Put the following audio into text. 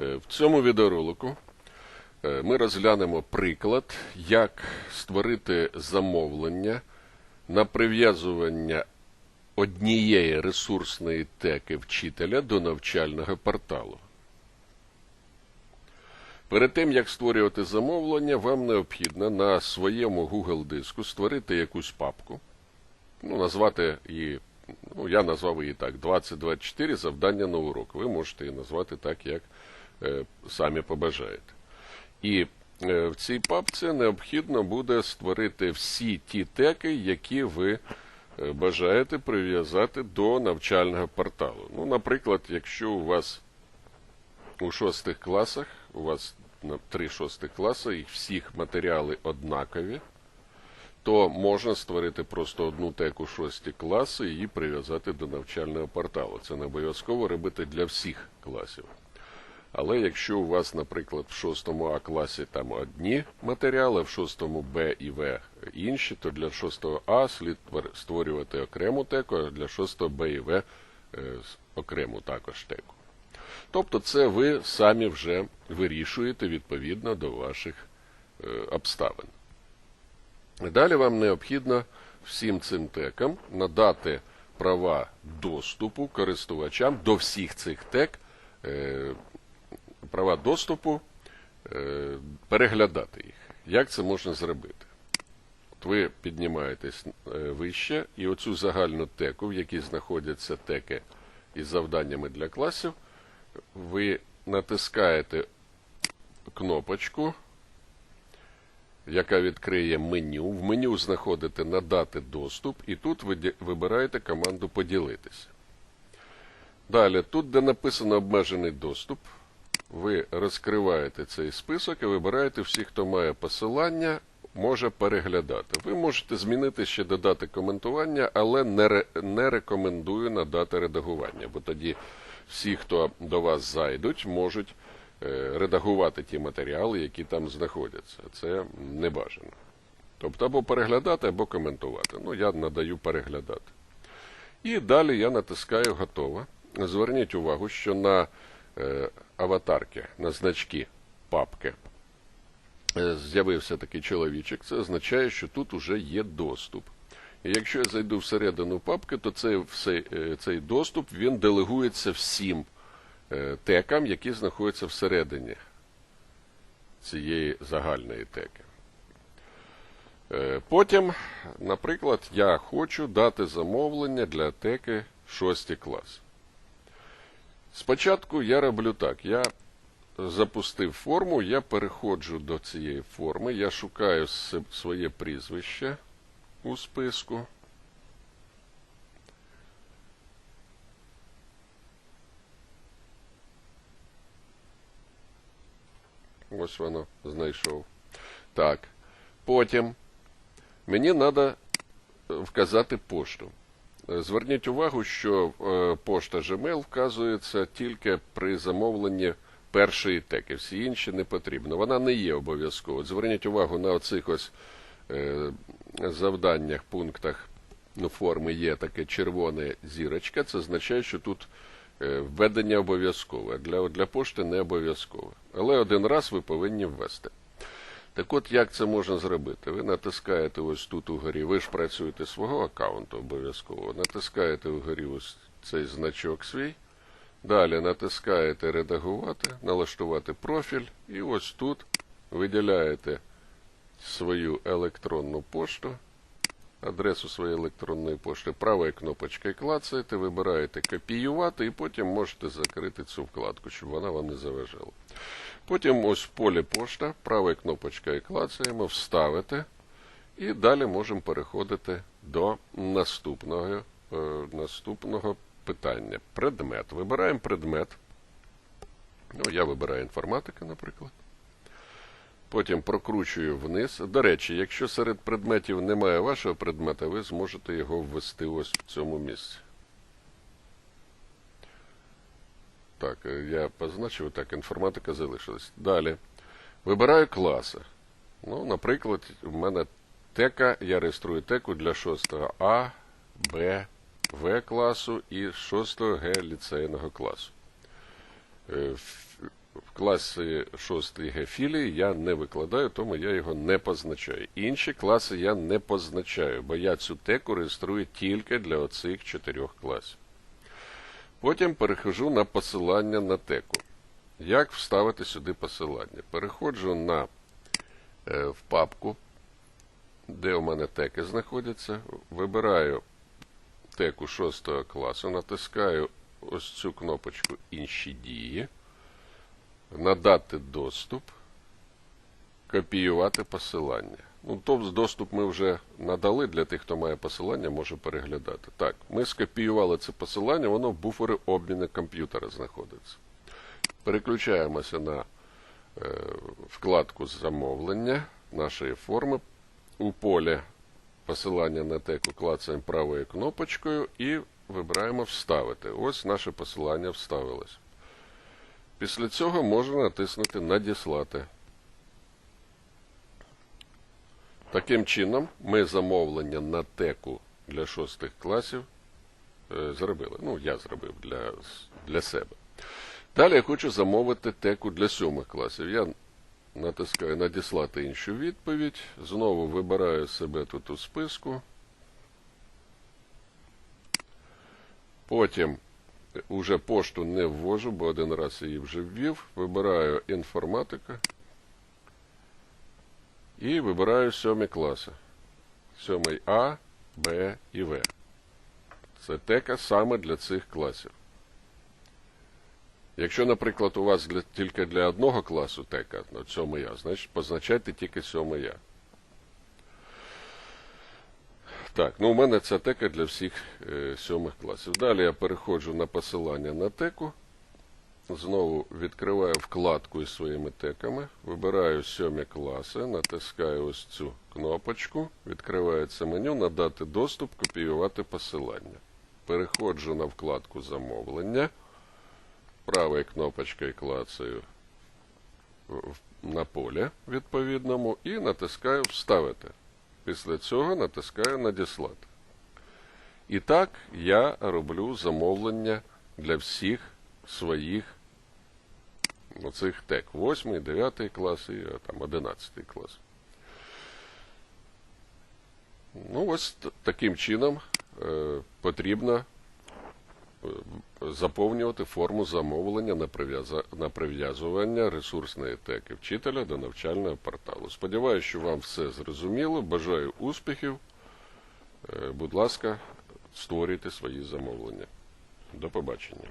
Е, В цьому відеоролику е, ми розглянемо приклад, як створити замовлення на прив'язування однієї ресурсної теки вчителя до навчального порталу. Перед тим, як створювати замовлення, вам необхідно на своєму Google диску створити якусь папку, ну, назвати її, ну, я назвав її так, 2024 завдання на урок. Ви можете її назвати так, як самі побажаєте. І е, в цій папці необхідно буде створити всі ті теки, які ви е, бажаєте прив'язати до навчального порталу. Ну, наприклад, якщо у вас у шостих класах, у вас на три шостих класи, і всіх матеріали однакові, то можна створити просто одну теку шості класи і її прив'язати до навчального порталу. Це не обов'язково робити для всіх класів. Але якщо у вас, наприклад, в 6 А класі там одні матеріали, в 6 Б і В інші, то для 6 А слід створювати окрему теку, а для 6 Б і В е, окрему також теку. Тобто це ви самі вже вирішуєте відповідно до ваших е, обставин. Далі вам необхідно всім цим текам надати права доступу користувачам до всіх цих тек, е, права доступу е, переглядати їх. Як це можна зробити? От ви піднімаєтесь вище, і оцю загальну теку, в якій знаходяться теки із завданнями для класів, ви натискаєте кнопочку, яка відкриє меню. В меню знаходите Надати доступ, і тут ви вибираєте команду Поділитися. Далі, тут, де написано обмежений доступ, ви розкриваєте цей список і вибираєте всіх, хто має посилання, може переглядати. Ви можете змінити ще додати коментування, але не, не рекомендую надати редагування, бо тоді всі, хто до вас зайдуть, можуть е, редагувати ті матеріали, які там знаходяться. Це не бажано. Тобто або переглядати, або коментувати. Ну, я надаю переглядати. І далі я натискаю готово. Зверніть увагу, що на е, аватарки, на значки папки е, з'явився такий чоловічок. Це означає, що тут уже є доступ. І якщо я зайду всередину папки, то цей цей, цей доступ він делегується всім текам, які знаходяться всередині цієї загальної теки. Потім, наприклад, я хочу дати замовлення для теки 6 клас. Спочатку я роблю так. Я запустив форму, я переходжу до цієї форми, я шукаю своє прізвище у списку. Ось воно знайшов. Так. Потім мені треба вказати пошту. Зверніть увагу, що пошта Gmail вказується тільки при замовленні першої теки. Всі інші не потрібно. Вона не є обов'язково. Зверніть увагу на оцих ось завданнях, пунктах ну, форми є таке червоне зірочка. Це означає, що тут введення обов'язкове. Для, для пошти не обов'язкове. Але один раз ви повинні ввести. Так от, як це можна зробити? Ви натискаєте ось тут угорі, ви ж працюєте свого аккаунту обов'язково. Натискаєте угорі ось цей значок свій. Далі натискаєте редагувати, налаштувати профіль. І ось тут виділяєте свою електронну пошту, адресу своєї електронної пошти, правою кнопочкою клацаєте, вибираєте копіювати і потім можете закрити цю вкладку, щоб вона вам не заважала. Потім ось в полі пошта, правою кнопочкою клацаємо, вставити. І далі можемо переходити до наступного, е, наступного питання. Предмет. Вибираємо предмет. Ну, Я вибираю інформатика, наприклад. Потім прокручую вниз. До речі, якщо серед предметів немає вашого предмета, ви зможете його ввести ось в цьому місці. Так, я позначив, так, інформатика залишилась. Далі. Вибираю класи. Ну, наприклад, в мене тека, я реєструю теку для 6 А, Б, В класу і 6 Г ліцейного класу. В- класі 6 Г філії я не викладаю, тому я його не позначаю. Інші класи я не позначаю, бо я цю теку реєструю тільки для оцих чотирьох класів. Потім перехожу на посилання на теку. Як вставити сюди посилання? Переходжу на е, в папку, де у мене теки знаходяться. Вибираю теку 6 класу, натискаю ось цю кнопочку Інші дії, надати доступ, копіювати посилання. Ну, тобто доступ ми вже надали для тих, хто має посилання, може переглядати. Так, ми скопіювали це посилання, воно в буфері обміну комп'ютера знаходиться. Переключаємося на е, вкладку замовлення нашої форми. У полі посилання на теку клацаємо правою кнопочкою і вибираємо Вставити. Ось наше посилання вставилось. Після цього можна натиснути Надіслати. Таким чином, ми замовлення на теку для шостих класів е, зробили. Ну, я зробив для, для себе. Далі я хочу замовити теку для сьомих класів. Я натискаю Надіслати іншу відповідь. Знову вибираю себе тут у списку. Потім уже пошту не ввожу, бо один раз її вже ввів. Вибираю інформатика. І вибираю сьомі класи. Сьомий А, Б і В. Це тека саме для цих класів. Якщо, наприклад, у вас для, тільки для одного класу тека, ну, сьомий А, значить позначайте тільки сьомий А. Так, ну у мене ця тека для всіх е, сьомих класів. Далі я переходжу на посилання на теку. Знову відкриваю вкладку із своїми теками, вибираю сьомі класи, натискаю ось цю кнопочку, відкривається меню, надати доступ, копіювати посилання. Переходжу на вкладку замовлення, правою кнопочкою клацаю на полі відповідному і натискаю Вставити. Після цього натискаю Надіслати. І так я роблю замовлення для всіх своїх оцих тек. 8, 9 клас і там 11 клас. Ну, ось таким чином е, потрібно заповнювати форму замовлення на, прив'язування ресурсної теки вчителя до навчального порталу. Сподіваюся, що вам все зрозуміло. Бажаю успіхів. Е, будь ласка, створюйте свої замовлення. До побачення.